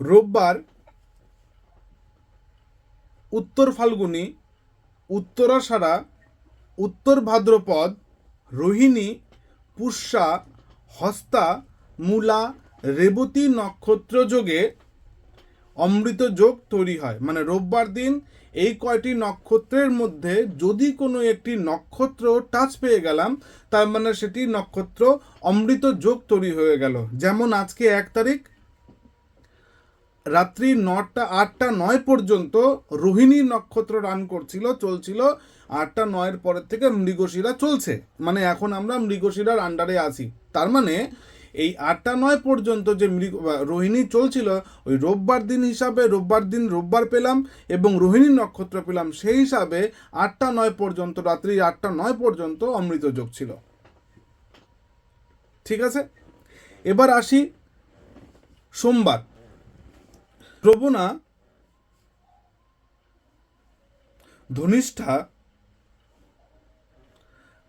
রোববার উত্তর ফাল্গুনি উত্তরাষাঢ়া উত্তর ভাদ্রপদ, রোহিণী, পুষ্যা, হস্তা, মূলা, রেবতী নক্ষত্র যোগে অমৃত যোগ তৈরি হয়। মানে রোববার দিন এই কয়টি নক্ষত্রের মধ্যে যদি কোনো একটি নক্ষত্র টাচ পেয়ে গেলাম, তার মানে সেটি নক্ষত্র অমৃত যোগ তৈরি হয়ে গেল। যেমন আজকে এক তারিখ রাত্রি নটা, আটটা, নয় পর্যন্ত রোহিণী নক্ষত্র রান করছিল, চলছিল। আটটা, নয়ের পরের থেকে মৃগশিরা চলছে। মানে এখন আমরা মৃগশিরার আন্ডারে আছি। তার মানে এই আটটা, নয় পর্যন্ত যে মৃগ রোহিণী চলছিল, ওই রোববার দিন হিসাবে রোববার দিন রোববার পেলাম এবং রোহিণী নক্ষত্র পেলাম, সেই হিসাবে আটটা, নয় পর্যন্ত, রাত্রি আটটা, নয় পর্যন্ত অমৃত যোগ ছিল। ঠিক আছে? এবার আসি সোমবার। প্রবণা ধনিষ্ঠা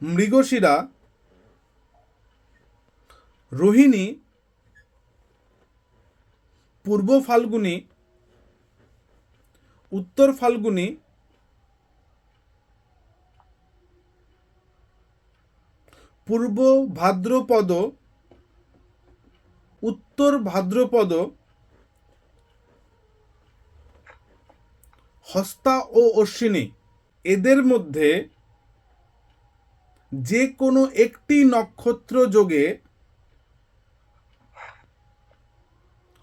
মৃগশিরা রোহিণী পূর্ব ফাল্গুনী উত্তর ফাল্গুনী পূর্ব ভাদ্রপদ উত্তর ভাদ্রপদ হস্তা ও অশ্বিনী, এদের মধ্যে যে কোনো একটি নক্ষত্র যোগে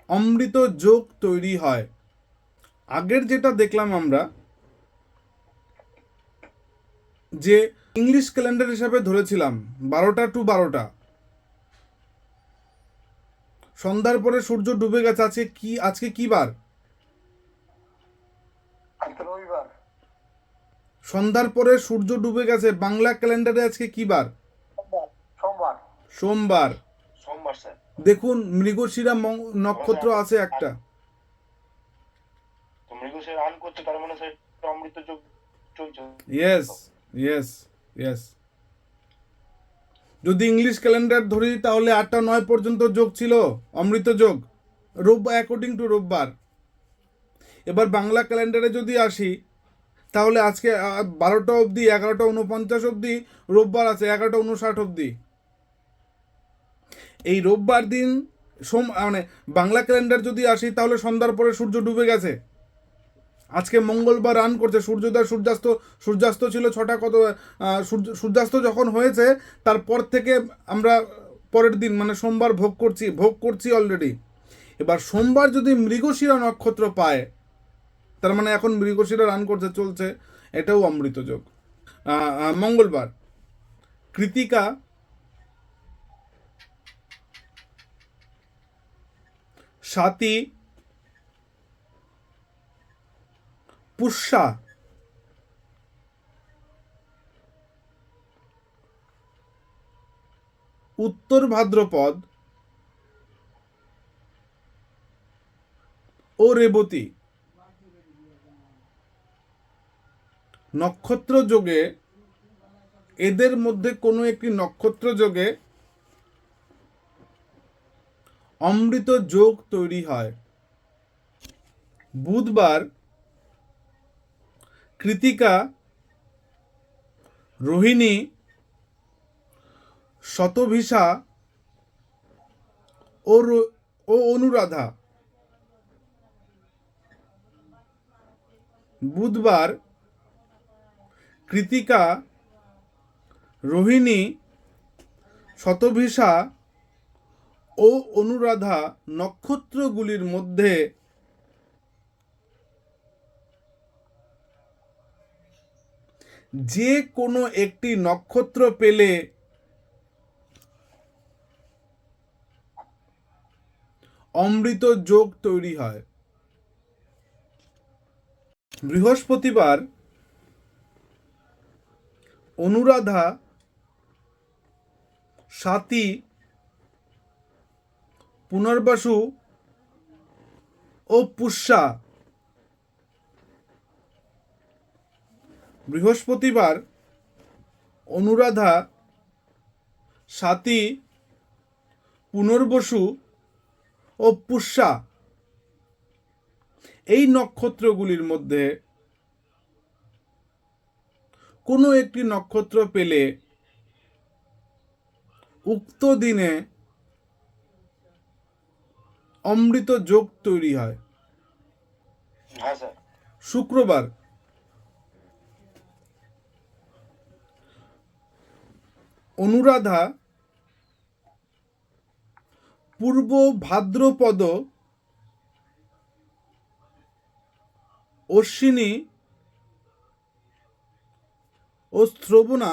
অমৃত যোগ তৈরি হয়। আগের যেটা দেখলাম আমরা, যে ইংলিশ ক্যালেন্ডার হিসাবে ধরেছিলাম, বারোটা টু বারোটা। সন্ধ্যার পরে সূর্য ডুবে গেছে, আজকে কি আজকে কি বার আজকে রবিবার সন্ধ্যার পরে সূর্য ডুবে গেছে। বাংলা ক্যালেন্ডারে আজকে কি বার? সোমবার। সোমবার। দেখুন মৃগশিরা নক্ষত্র আছে একটা। মানে যদি ইংলিশ ক্যালেন্ডার ধরি তাহলে আটটা নয় পর্যন্ত যোগ ছিল অমৃত যোগ। রোববার অ্যাকর্ডিং টু রোববার। এবার বাংলা ক্যালেন্ডারে যদি আসি তাহলে আজকে বারোটা অবধি, এগারোটা উনপঞ্চাশ অবধি, রোববার আছে, এগারোটা উনষাট অবধি। এই রোববার দিন সোম মানে বাংলা ক্যালেন্ডার যদি আসি, তাহলে সন্ধ্যার পরে সূর্য ডুবে গেছে। আজকে মঙ্গলবার রান করছে, সূর্যোদয় সূর্যাস্ত সূর্যাস্ত ছিল ছটা কত সূর্য, সূর্যাস্ত যখন হয়েছে, তারপর থেকে আমরা পরের দিন মানে সোমবার ভোগ করছি ভোগ করছি অলরেডি এবার সোমবার যদি মৃগশিরা নক্ষত্র পায় তার মানে এখন মৃগশিরা রান করছে, চলছে, এটাও অমৃত যোগ। মঙ্গলবার, কৃতিকা স্বাতী পুষ্যা উত্তর ভাদ্রপদ ও রেবতী নক্ষত্র যোগে এদের মধ্যে কোনো একটি নক্ষত্র যোগে অমৃত যোগ তৈরি হয়। বুধবার কৃতিকা, রোহিণী শতভিসা ও ও অনুরাধা। বুধবার কৃতিকা, রোহিণী শতভিসা ও অনুরাধা নক্ষত্রগুলির মধ্যে যে কোনো একটি নক্ষত্র পেলে অমৃত যোগ তৈরি হয়। বৃহস্পতিবার অনুরাধা স্বাতী পুনর্বাসু ও পুষ্যা। বৃহস্পতিবার অনুরাধা স্বাতী পুনর্বসু ও পুষ্যা। এই নক্ষত্রগুলির মধ্যে কোনো একটি নক্ষত্র পেলে উক্ত দিনে অমৃত যোগ তৈরি হয়। হ্যাঁ শুক্রবার। অনুরাধা পূর্ব ভাদ্রপদ অশ্বিনী ও শ্রবণা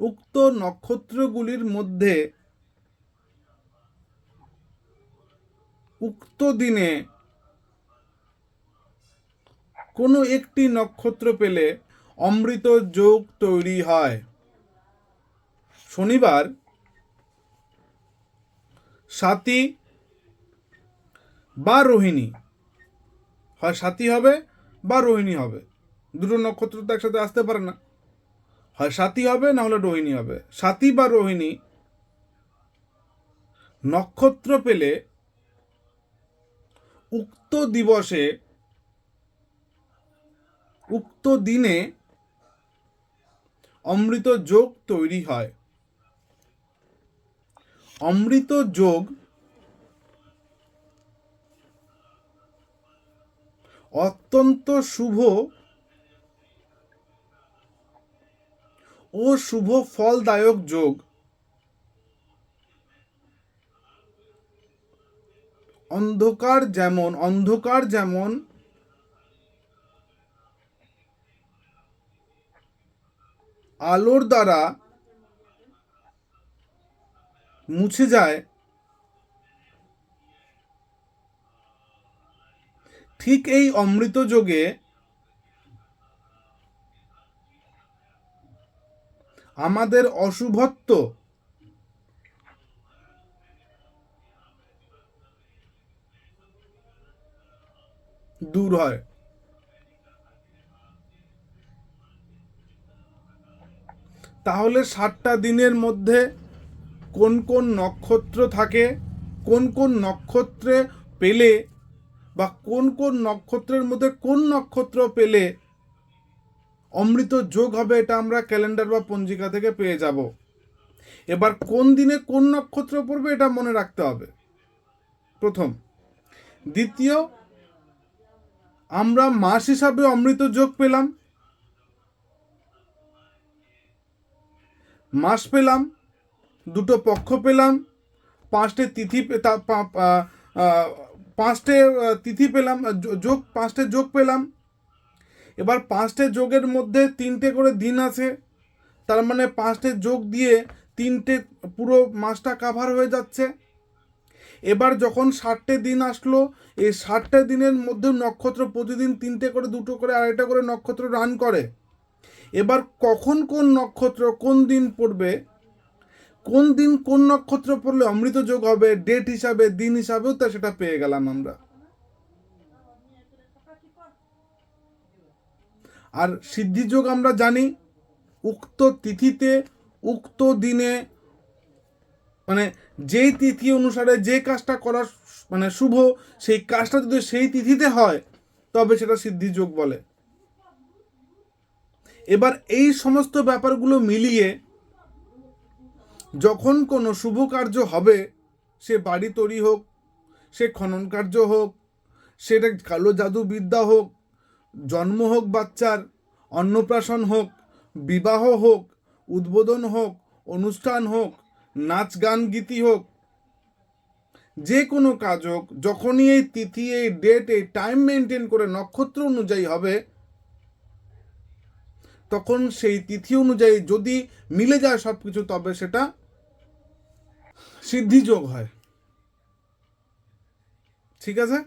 উক্ত নক্ষত্রগুলির মধ্যে উক্ত দিনে কোনো একটি নক্ষত্র পেলে অমৃত যোগ তৈরি হয়। শনিবার, সাতী বা রোহিণী। হয় সাথী হবে বা রোহিণী হবে। দুটো নক্ষত্র তো একসাথে আসতে পারে না। হয় সাথী হবে, না হলে রোহিণী হবে। সাথী বা রোহিণী নক্ষত্র পেলে উক্ত দিবসে, উক্ত দিনে অমৃত যোগ তৈরি হয়। অমৃত যোগ অত্যন্ত শুভ ও শুভ ফলদায়ক যোগ। অন্ধকার যেমন অন্ধকার যেমন আলোর দ্বারা মুছে যায় ঠিক এই অমৃত যোগে আমাদের অশুভত্ব দূর হয়। তাহলে সাতটা দিনের মধ্যে কোন কোন নক্ষত্র থাকে, কোন কোন নক্ষত্রে পেলে বা কোন কোন নক্ষত্রের মধ্যে কোন নক্ষত্র পেলে অমৃত যোগ হবে এটা আমরা ক্যালেন্ডার বা পঞ্জিকা থেকে পেয়ে যাব। এবার কোন দিনে কোন নক্ষত্র পড়বে এটা মনে রাখতে হবে। প্রথম, দ্বিতীয়, আমরা মাস হিসাবে অমৃত যোগ পেলাম। মাস পেলাম, দুটো পক্ষ পেলাম, পাঁচটি তিথি পাঁচটে তিথি পেলাম যোগ, পাঁচটে যোগ পেলাম। এবার পাঁচটে যোগের মধ্যে তিনটে করে দিন আছে। তার মানে পাঁচটে যোগ দিয়ে তিনটে পুরো মাসটা কাভার হয়ে যাচ্ছে। এবার যখন ষাটটে দিন আসলো, এই ষাটটা দিনের মধ্যে নক্ষত্র প্রতিদিন তিনটে করে, দুটো করে, আড়াইটা করে নক্ষত্র রান করে। এবার কখন কোন নক্ষত্র কোন দিন পড়বে কোন দিন কোন নক্ষত্র পড়লে অমৃত যোগ হবে ডেট হিসাবে, দিন হিসাবেও তা সেটা পেয়ে গেলাম আমরা। আর সিদ্ধিযোগ আমরা জানি, উক্ত তিথিতে, উক্ত দিনে মানে যেই তিথি অনুসারে যে কাজটা করা মানে শুভ, সেই কাজটা যদি সেই তিথিতে হয়, তবে সেটা সিদ্ধিযোগ বলে। এবার এই সমস্ত ব্যাপারগুলো মিলিয়ে যখন কোনো শুভ কার্য হবে, সে বাড়ি তৈরি হোক, সে খনন কার্য হোক সেটা কালো জাদু বিদ্যা হোক, জন্ম হোক বাচ্চার, অন্নপ্রাশন হোক, বিবাহ হোক, উদ্বোধন হোক, অনুষ্ঠান হোক, নাচ গান গীতি হোক, যে কোনো কাজ হোক, যখনই এই তিথি, এই ডেট এই টাইম মেনটেন করে নক্ষত্র অনুযায়ী হবে, তখন সেই তিথি অনুযায়ী যদি মিলে যায় সব কিছু তবে সেটা সিদ্ধিযোগ হয়। ঠিক আছে?